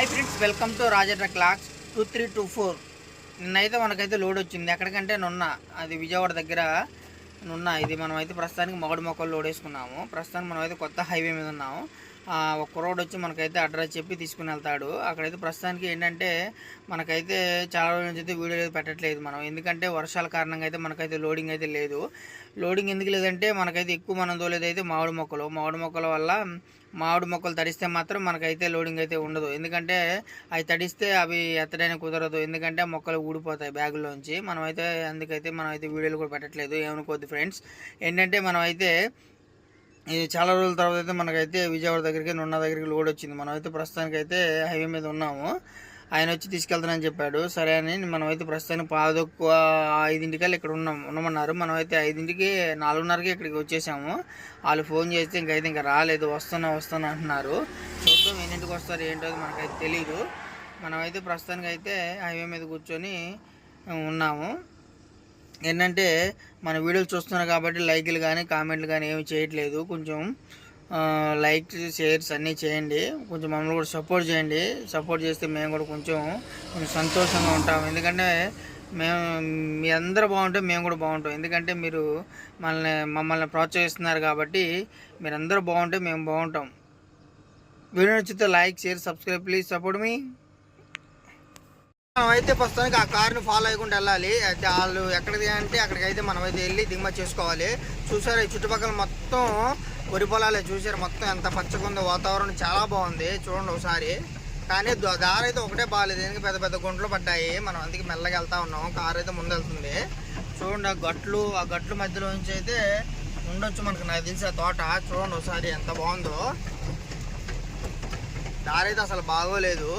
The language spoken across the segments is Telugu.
Hi friends welcome to Rajendra clocks two three two four నిన్నైతే మనకైతే లోడ్ వచ్చింది. ఎక్కడికంటే నున్న అది విజయవాడ దగ్గర నున్న ఇది మనం అయితే ప్రస్తుతానికి మొగడు మొక్కలు లోడ్ వేసుకున్నాము. ప్రస్తుతానికి మనం అయితే కొత్త హైవే మీద ఉన్నాము. ఒక కుర్రోడు వచ్చి మనకైతే అడ్రస్ చెప్పి తీసుకుని వెళ్తాడు. అక్కడైతే ప్రస్తుతానికి ఏంటంటే మనకైతే చాలా రోజుల నుంచి అయితే వీడియో అయితే పెట్టట్లేదు మనం. ఎందుకంటే వర్షాల కారణంగా అయితే మనకైతే లోడింగ్ అయితే లేదు. లోడింగ్ ఎందుకు లేదంటే మనకైతే ఎక్కువ మనం తోలేదైతే మామిడి మొక్కలు. మామిడి మొక్కల వల్ల మామిడి మొక్కలు తడిస్తే మాత్రం మనకైతే లోడింగ్ అయితే ఉండదు. ఎందుకంటే అవి తడిస్తే అవి ఎత్తడానికి కుదరదు. ఎందుకంటే మొక్కలు ఊడిపోతాయి బ్యాగుల్లోంచి. మనమైతే అందుకైతే మనం అయితే వీడియోలు కూడా పెట్టట్లేదు. ఏమనుకోవద్దు ఫ్రెండ్స్ ఏంటంటే మనమైతే ఇది చాలా రోజుల తర్వాత అయితే మనకైతే విజయవాడ దగ్గరికి నున్న దగ్గరికి లోడ్ వచ్చింది. మనం అయితే ప్రస్తుతానికి అయితే హైవే మీద ఉన్నాము. ఆయన వచ్చి తీసుకెళ్తానని చెప్పాడు. సరే అని మనమైతే ప్రస్తుతానికి పాదొక్కువ ఐదింటికల్లా ఇక్కడ ఉన్నాం ఉండమన్నారు మనమైతే ఐదింటికి నాలుగున్నరకి ఇక్కడికి వచ్చేసాము. వాళ్ళు ఫోన్ చేస్తే ఇంకైతే ఇంకా రాలేదు. వస్తున్నా వస్తున్నా అంటున్నారు. చూద్దాం ఎన్నింటికి వస్తారు ఏంటో మనకైతే తెలియదు మనమైతే ప్రస్తుతానికి అయితే హైవే మీద కూర్చొని ఉన్నాము. ఏంటంటే మన వీడియోలు చూస్తున్నారు కాబట్టి లైక్లు కానీ కామెంట్లు కానీ ఏమి చేయట్లేదు. కొంచెం లైక్ షేర్స్ అన్నీ చేయండి. కొంచెం మమ్మల్ని కూడా సపోర్ట్ చేయండి. సపోర్ట్ చేస్తే మేము కూడా కొంచెం కొంచెం సంతోషంగా ఉంటాం ఎందుకంటే మేము మీ అందరూ బాగుంటే మేము కూడా బాగుంటాం. ఎందుకంటే మీరు మనల్ని మమ్మల్ని ప్రోత్సహిస్తున్నారు కాబట్టి మీరందరూ బాగుంటే మేము బాగుంటాం. వీడియో నచ్చితే like share subscribe. Please support me. అయితే ప్రస్తుతానికి ఆ కార్ని ఫాలో అయ్యకుండా వెళ్ళాలి. అయితే వాళ్ళు ఎక్కడికి అంటే అక్కడికి అయితే మనం అయితే వెళ్ళి దిగుమతి చేసుకోవాలి. చూసారు ఈ చుట్టుపక్కల మొత్తం వరి పొలాలే చూసారు? మొత్తం ఎంత పచ్చగా ఉందో వాతావరణం చాలా బాగుంది. చూడండి ఒకసారి. కానీ దారి అయితే ఒకటే బాగాలేదు ఎందుకంటే పెద్ద పెద్ద గుంటలు పడ్డాయి. మనం అందుకే మెల్లగా వెళ్తా ఉన్నాం. కార్ అయితే ముందు వెళ్తుంది చూడండి ఆ గట్లు ఆ గట్లు మధ్యలో నుంచి అయితే ఉండొచ్చు మనకు. నాకు తెలిసి ఆ తోట. చూడండి ఒకసారి ఎంత బాగుందో. దారి అయితే అసలు బాగోలేదు.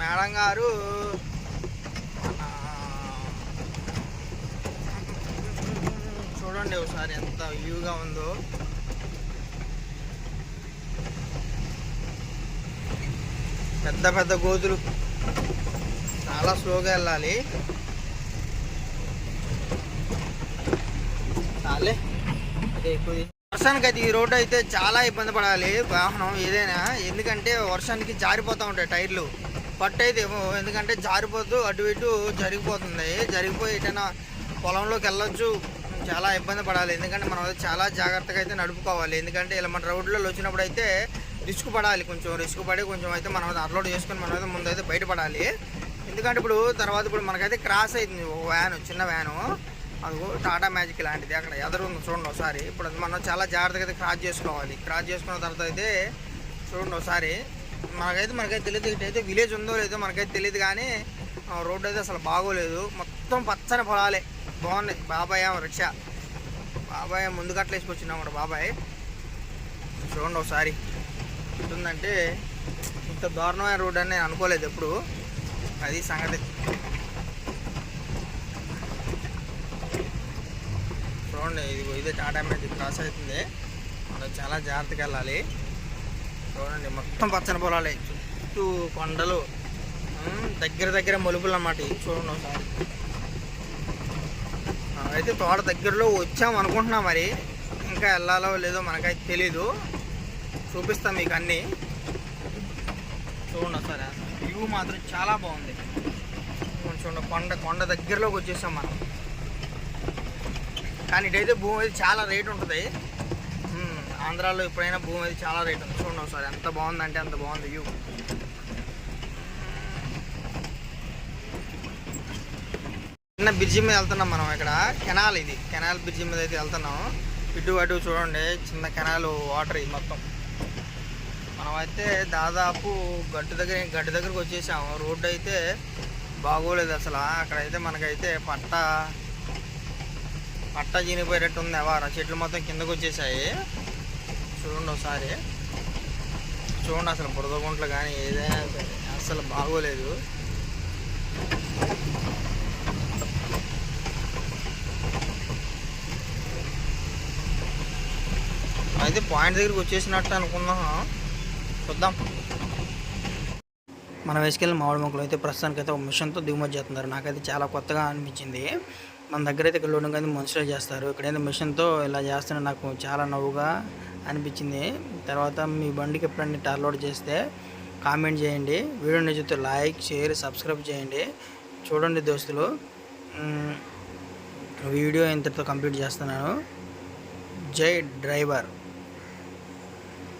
మేడం గారు. చూడండి ఒకసారి ఎంత వ్యూగా ఉందో. పెద్ద పెద్ద గోతులు. చాలా స్లోగా వెళ్ళాలి. చాలే. అదే ఎక్కువ వర్షానికి అయితే ఈ రోడ్డు అయితే చాలా ఇబ్బంది పడాలి. వాహనం ఏదైనా. ఎందుకంటే వర్షానికి జారిపోతూ ఉంటాయి టైర్లు. పట్టు అయితే ఎందుకంటే జారిపోతూ అటు ఇటు జరిగిపోతుంది. జరిగిపోయి ఎటైనా పొలంలోకి వెళ్ళొచ్చు చాలా ఇబ్బంది పడాలి. ఎందుకంటే మనం చాలా జాగ్రత్తగా అయితే నడుపుకోవాలి. ఎందుకంటే ఇలా మన రోడ్లలో వచ్చినప్పుడు అయితే రిస్క్ పడాలి కొంచెం. రిస్క్ పడి కొంచెం అయితే మనం అప్లోడ్ చేసుకొని మనం అయితే ముందైతే బయటపడాలి. ఎందుకంటే ఇప్పుడు తర్వాత ఇప్పుడు మనకైతే క్రాస్ అయింది ఒక వ్యాన్ చిన్న వ్యాను. అదిగో టాటా మ్యాజిక్ లాంటిది అక్కడ ఎదురు ఉంది చూడండి ఒకసారి. ఇప్పుడు మనం చాలా జాగ్రత్తగా అయితే క్రాస్ చేసుకోవాలి. క్రాస్ చేసుకున్న తర్వాత అయితే చూడండి ఒకసారి. మనకైతే మనకైతే తెలియదు ఇటైతే విలేజ్ ఉందో లేదో మనకైతే తెలియదు కానీ ఆ, రోడ్డు అయితే అసలు బాగోలేదు. మొత్తం పచ్చని పొలాలే. బాగుంది బాబాయ్ రిక్షా. బాబాయ్ ముందు గట్ల వేసుకొచ్చినాం కూడా బాబాయ్. చూడండి ఒకసారి. ఉంటుందంటే ఇంత దారుణమైన రోడ్ అని నేను అనుకోలేదు ఎప్పుడు. అది సంగతి. చూడండి ఇది ఇదే టాటా మ్యాజిక్ క్రాస్ అవుతుంది. మనం చాలా జాగ్రత్తగా వెళ్ళాలి. చూడండి మొత్తం పచ్చని పొలాలే. చుట్టూ కొండలు దగ్గర దగ్గర మలుపులు అన్నమాట చూడండి ఒకసారి. అయితే తోట దగ్గరలో వచ్చాం అనుకుంటున్నాం మరి. ఇంకా వెళ్ళాలో లేదో మనకైతే తెలీదు. చూపిస్తాం మీకు అన్నీ. చూడండి ఒకసారి వ్యూ మాత్రం చాలా బాగుంది. చూడండి కొండ కొండ దగ్గరలోకి వచ్చేసాం మనం. కానీ ఇటైతే భూమి అయితే చాలా రేట్ ఉంటుంది. ఆంధ్రాలో ఎప్పుడైనా భూమి అది చాలా రేట్ ఉంది. చూడండి ఒకసారి ఎంత బాగుందంటే అంత బాగుంది వ్యూ. చిన్న బ్రిడ్జి మీద వెళ్తున్నాం మనం ఇక్కడ. కెనాల్ ఇది. కెనాల్ బ్రిడ్జి మీద అయితే వెళ్తున్నాం. ఇటు అటు చూడండి చిన్న కెనాల్ వాటర్ ఇది మొత్తం. మనమైతే దాదాపు గట్టు దగ్గర గట్టు దగ్గరకు వచ్చేసాము రోడ్డు అయితే బాగోలేదు అసలు. అక్కడైతే మనకైతే పట్ట పట్ట చీనిపోయేటట్టు ఉంది ఎవరు చెట్లు మొత్తం కిందకు వచ్చేసాయి. చూడండి ఒకసారి. చూడండి అసలు బురద గుంటలు కానీ ఏదైనా సరే అసలు బాగోలేదు. అయితే పాయింట్ దగ్గరికి వచ్చేసినట్టు అనుకుందాం. చూద్దాం. మనం వేసుకెళ్ళిన మామిడి మొక్కలు అయితే ప్రస్తుతానికి అయితే ఒక మిషన్తో దిగుమతి చేస్తున్నారు. నాకైతే చాలా కొత్తగా అనిపించింది. మన దగ్గర అయితే ఇక్కడ లోడింగ్ అనేది మనుషులే చేస్తారు. ఇక్కడైతే మిషన్తో ఇలా చేస్తున్నా నాకు చాలా నవ్వుగా అనిపించింది. తర్వాత మీ బండికి ఎప్పుడన్నీ టార్ లోడ్ చేస్తే కామెంట్ చేయండి. వీడియో నచ్చితే లైక్ షేర్ సబ్స్క్రైబ్ చేయండి. చూడండి దోస్తులు. వీడియో ఇంతటితో కంప్లీట్ చేస్తున్నాను. జై డ్రైవర్.